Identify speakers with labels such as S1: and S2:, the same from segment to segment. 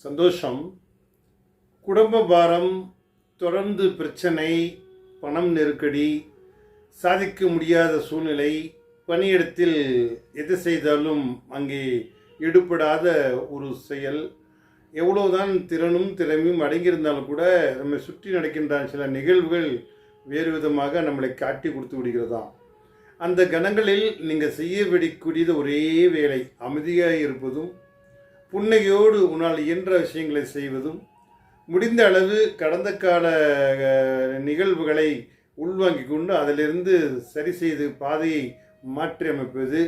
S1: சந்தோஷம் குடும்ப பாரம் தொடர்ந்து பிரச்சனை பணம் நெருக்கடி சாதிக்க முடியாத சூழ்நிலை பணியிடத்தில் எது செய்தாலும் அங்கே ஈடுபடாத ஒரு செயல். எவ்வளோதான் திறனும் திறமையும் அடங்கியிருந்தாலும் கூட நம்மை சுற்றி நடக்கின்ற சில நிகழ்வுகள் வேறு விதமாக நம்மளை காட்டி கொடுத்து விடுகிறதாம் அந்த கணங்களில் நீங்கள் செய்ய வேண்டியக்கூடியது ஒரே வேலை அமைதியாக இருப்பதும் புன்னகையோடு உன்னால் இயன்ற விஷயங்களை செய்வதும் முடிந்த அளவு கடந்த கால நிகழ்வுகளை உள்வாங்கிக் கொண்டு அதிலிருந்து சரி செய்து பாதையை மாற்றி அமைப்பது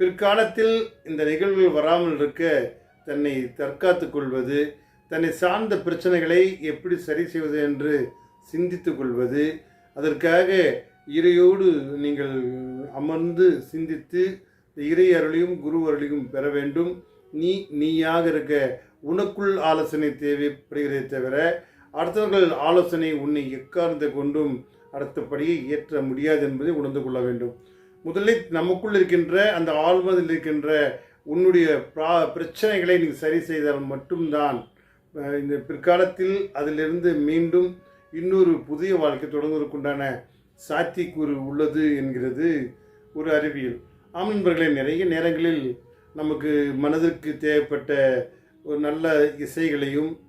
S1: பிற்காலத்தில் இந்த நிகழ்வுகள் வராமல் இருக்க தன்னை தற்காத்து கொள்வது தன்னை சார்ந்த பிரச்சனைகளை எப்படி சரி செய்வது என்று சிந்தித்து கொள்வது அதற்காக இறையோடு நீங்கள் அமர்ந்து சிந்தித்து இறை அருளையும் குரு அருளையும் பெற வேண்டும். நீ நீயாக இருக்க. உனக்குள் ஆலோசனை தேவைப்படுகிறதே தவிர அடுத்தவர்கள் ஆலோசனை உன்னை எக்கார்ந்து கொண்டும் அடுத்தபடியை ஏற்ற முடியாது என்பதை உணர்ந்து கொள்ள வேண்டும். முதலில் நமக்குள் இருக்கின்ற அந்த ஆழ்மதில் இருக்கின்ற உன்னுடைய பிரா பிரச்சனைகளை நீ சரி செய்தால் மட்டும்தான் இந்த பிற்காலத்தில் அதிலிருந்து மீண்டும் இன்னொரு புதிய வாழ்க்கை தொடங்குவதற்குண்டான சாத்தியக்கூறு உள்ளது என்கிறது ஒரு அறிவியல். ஆம் நண்பர்களே நிறைய நேரங்களில் நமக்கு மனதிற்கு தேவைப்பட்ட ஒரு நல்ல இசைகளையும்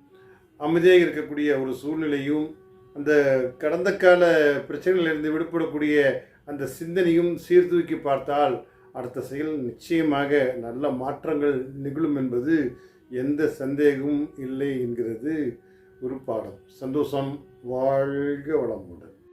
S1: அமைதியாக இருக்கக்கூடிய ஒரு சூழ்நிலையும் அந்த கடந்த கால பிரச்சனைகளிலிருந்து விடுபடக்கூடிய அந்த சிந்தனையும் சீர்தூக்கி பார்த்தால் அடுத்த செயல் நிச்சயமாக நல்ல மாற்றங்கள் நிகழும் என்பது எந்த சந்தேகமும் இல்லை என்கிறது. ஒரு பாடம். சந்தோஷம். வாழ்க வளமுடன்.